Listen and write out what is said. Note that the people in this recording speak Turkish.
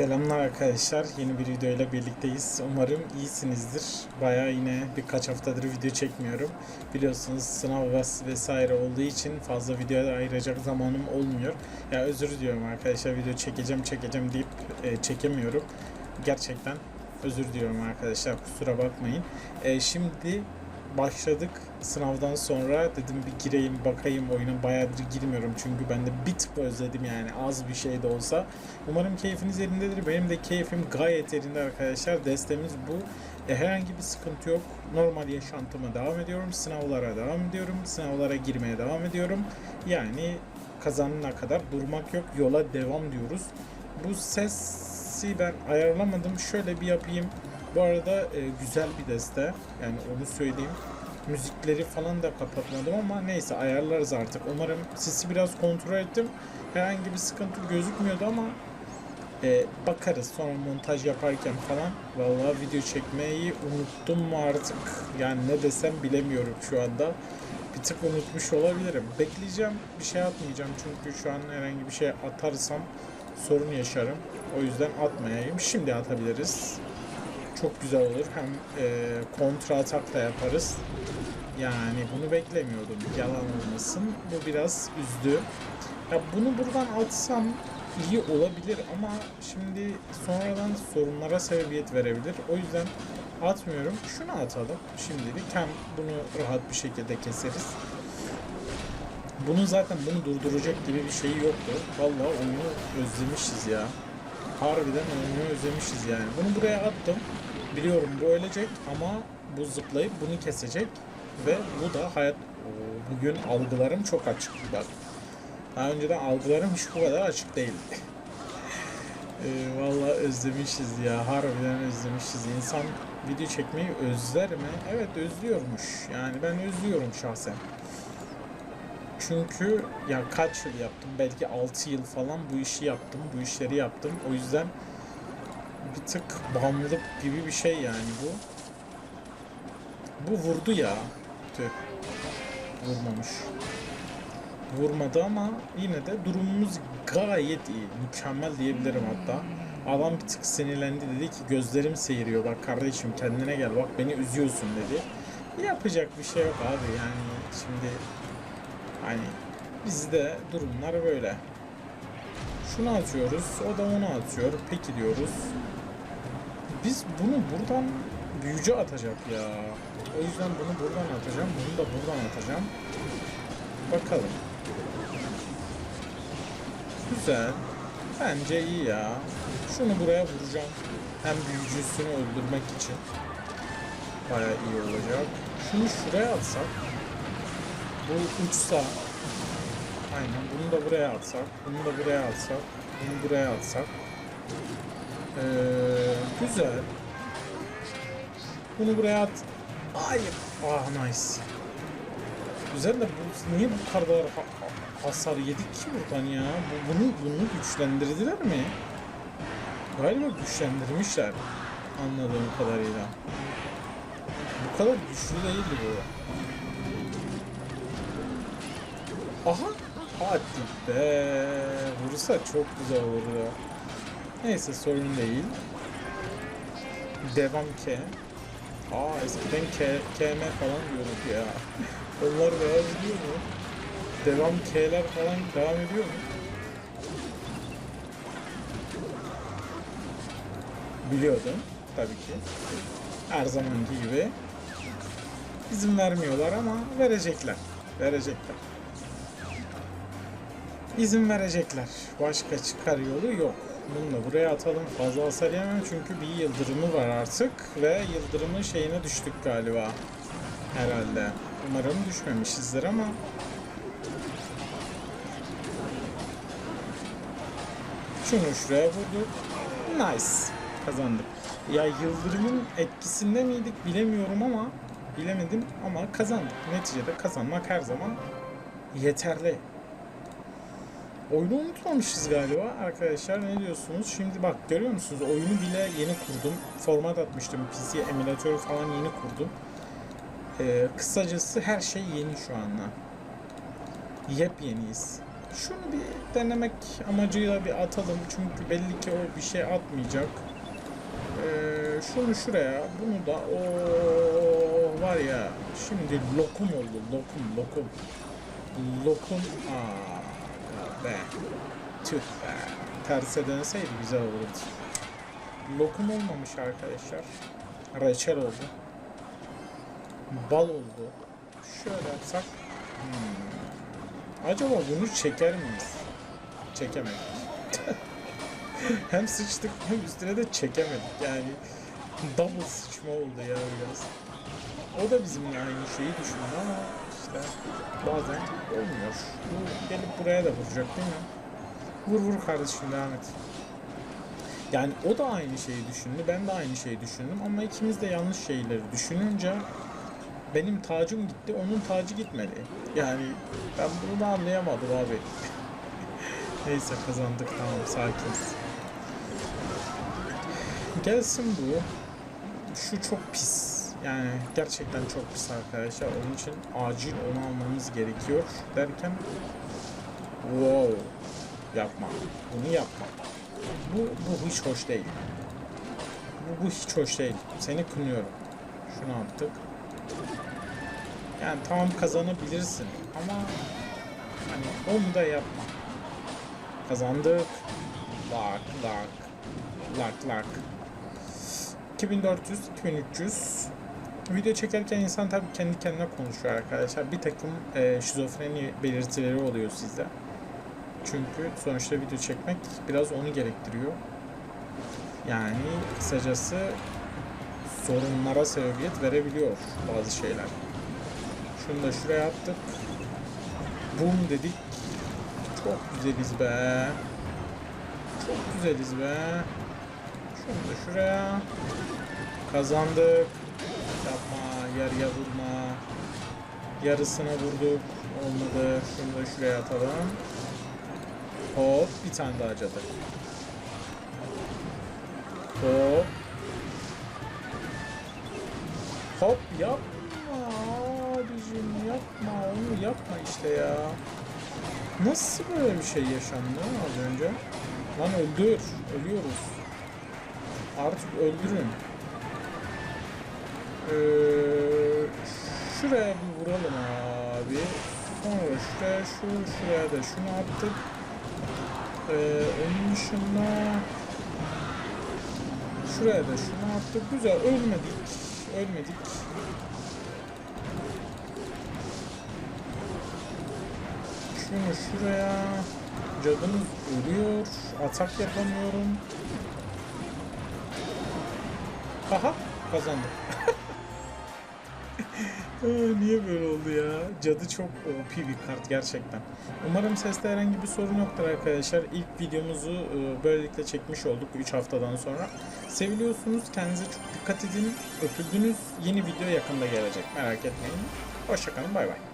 Selamlar arkadaşlar. Yeni bir videoyla birlikteyiz. Umarım iyisinizdir. Bayağı yine birkaç haftadır video çekmiyorum. Biliyorsunuz sınav ves- vesaire olduğu için fazla videoya ayıracak zamanım olmuyor. Ya özür diliyorum arkadaşlar. Video çekeceğim çekeceğim deyip e, çekemiyorum. Gerçekten özür diliyorum arkadaşlar. Kusura bakmayın. E, şimdi başladık. Sınavdan sonra dedim bir gireyim bakayım oyuna. Bayağıdır girmiyorum çünkü ben de bir tık özledim yani az bir şey de olsa. Umarım keyfiniz yerindedir. Benim de keyfim gayet yerinde arkadaşlar. Destemiz bu. E, herhangi bir sıkıntı yok. Normal yaşantıma devam ediyorum. Sınavlara devam ediyorum. Sınavlara girmeye devam ediyorum. Yani kazanana kadar durmak yok. Yola devam diyoruz. Bu sesi ben ayarlamadım. Şöyle bir yapayım. Bu arada e, güzel bir deste. Yani onu söyleyeyim. Müzikleri falan da kapatmadım ama neyse ayarlarız artık. Umarım sesi biraz kontrol ettim. Herhangi bir sıkıntı gözükmüyordu ama e, bakarız sonra montaj yaparken falan. Vallahi video çekmeyi unuttum mu artık? Yani ne desem bilemiyorum şu anda. Bir tık unutmuş olabilirim. Bekleyeceğim. Bir şey atmayacağım çünkü şu an herhangi bir şey atarsam sorun yaşarım. O yüzden atmayayım. Şimdi atabiliriz. Çok güzel olur. Hem e, kontra atak da yaparız. Yani bunu beklemiyordum. Yalan olmasın. Bu biraz üzdü. Ya bunu buradan atsam iyi olabilir ama şimdi sonradan sorunlara sebebiyet verebilir. O yüzden atmıyorum. Şunu atalım şimdilik. Hem bunu rahat bir şekilde keseriz. Bunun zaten bunu durduracak gibi bir şeyi yoktu. Vallahi oyunu özlemişiz ya. Harbiden oyunu özlemişiz yani. Bunu buraya attım. Biliyorum bu ölecek ama bu zıplayıp bunu kesecek. Ve bu da hayat... Bugün algılarım çok açık. Bak. Daha önceden algılarım hiç bu kadar açık değildi. Ee, vallahi özlemişiz ya. Harbiden özlemişiz. İnsan video çekmeyi özler mi? Evet özlüyormuş. Yani ben özlüyorum şahsen. Çünkü ya kaç yıl yaptım? Belki 6 yıl falan bu işi yaptım. Bu işleri yaptım. O yüzden bir tık bağımlılık gibi bir şey yani bu. Bu vurdu ya. Tüh. Vurmamış. Vurmadı ama yine de durumumuz gayet iyi. Mükemmel diyebilirim hatta. Adam bir tık sinirlendi dedi ki gözlerim seyiriyor bak kardeşim kendine gel bak beni üzüyorsun dedi. Yapacak bir şey yok abi yani şimdi hani bizde durumlar böyle. Şunu atıyoruz o da onu atıyor peki diyoruz. Biz bunu buradan büyücü atacak ya. O yüzden bunu buradan atacağım bunu da buradan atacağım. Bakalım. Güzel. Bence iyi ya. Şunu buraya vuracağım. Hem büyücüsünü öldürmek için. Baya iyi olacak. Şunu şuraya atsak. Bu uçsa. Aynen bunu da buraya atsak. Bunu da buraya atsak. Bunu buraya atsak. Ee, güzel. Bunu buraya at. Hayır. Ah nice. Güzel de bu niye bu kadar ha- hasar yedik ki buradan ya? Bu, bunu bunu güçlendirdiler mi? Galiba güçlendirmişler anladığım kadarıyla. Bu kadar güçlü değildi bu. Aha! Hadi be! Vursa çok güzel olurdu. Neyse sorun değil. Devam K. Aa eskiden K, KM falan diyorduk ya. Onlar devam ediyor mu? Devam K'ler falan devam ediyor mu? Biliyordum tabii ki. Her zamanki gibi. İzin vermiyorlar ama verecekler. Verecekler. İzin verecekler. Başka çıkar yolu yok. Bunu da buraya atalım. Fazla hasar yemem çünkü bir yıldırımı var artık. Ve yıldırımın şeyine düştük galiba. Herhalde. Umarım düşmemişizdir ama Şunu şuraya vurduk. Nice. Kazandık. Ya yıldırımın etkisinde miydik bilemiyorum ama bilemedim ama kazandık. Neticede kazanmak her zaman yeterli. Oyunu unutmamışız galiba arkadaşlar ne diyorsunuz? Şimdi bak görüyor musunuz oyunu bile yeni kurdum. Format atmıştım PC emülatörü falan yeni kurdum. Ee, kısacası her şey yeni şu anda. Yepyeniyiz. Şunu bir denemek amacıyla bir atalım. Çünkü belli ki o bir şey atmayacak. Ee, şunu şuraya, bunu da o var ya. Şimdi lokum oldu. Lokum, lokum. Lokum. Aa, be. Tüh be. Terse dönseydi güzel olurdu. Lokum olmamış arkadaşlar. Reçel oldu. Bal oldu. Şöyle yapsak. Hmm. Acaba bunu çeker miyiz? Çekemedik. hem sıçtık hem üstüne de çekemedik. Yani double sıçma oldu ya biraz. O da bizimle aynı şeyi düşündü ama işte bazen olmuyor. Gelip buraya da vuracak değil mi? Vur vur kardeşim devam et. Yani o da aynı şeyi düşündü, ben de aynı şeyi düşündüm ama ikimiz de yanlış şeyleri düşününce benim tacım gitti, onun tacı gitmedi. Yani ben bunu da anlayamadım abi. Neyse kazandık tamam sakiniz. Gelsin bu. Şu çok pis. Yani gerçekten çok pis arkadaşlar. Onun için acil onu almamız gerekiyor derken wow yapma. Bunu yapma. Bu, bu hiç hoş değil. Bu, bu hiç hoş değil. Seni kınıyorum. Şunu attık. Yani tamam kazanabilirsin ama hani onu da yapma. Kazandık. Lak lak. Lak lak. 2400, 2300. Video çekerken insan tabii kendi kendine konuşuyor arkadaşlar. Bir takım e, şizofreni belirtileri oluyor sizde. Çünkü sonuçta video çekmek biraz onu gerektiriyor. Yani kısacası sorunlara sebebiyet verebiliyor bazı şeyler. Şunu da şuraya attık. Boom dedik. Çok güzeliz be. Çok güzeliz be. Şunu da şuraya. Kazandık. Yarıya vurma. Yarısına vurduk. Olmadı. Şunu da şuraya atalım. Hop bir tane daha cadı. Hop. Hop yapma abicim yapma onu yapma işte ya. Nasıl böyle bir şey yaşandı az önce? Lan öldür. Ölüyoruz. Artık öldürün. Ee, şuraya bir vuralım abi. Sonra şuraya şu şuraya da şunu attık. Ee, onun dışında şuraya da şunu attık. Güzel ölmedik. Ölmedik. Şunu şuraya. Cadımız ölüyor. Atak yapamıyorum. Aha kazandım. Aa, Niye böyle oldu ya? Cadı çok OP bir kart gerçekten. Umarım seste herhangi bir sorun yoktur arkadaşlar. İlk videomuzu e, böylelikle çekmiş olduk 3 haftadan sonra. Seviliyorsunuz. Kendinize çok dikkat edin. Öpüldünüz. Yeni video yakında gelecek. Merak etmeyin. Hoşçakalın. Bay bay.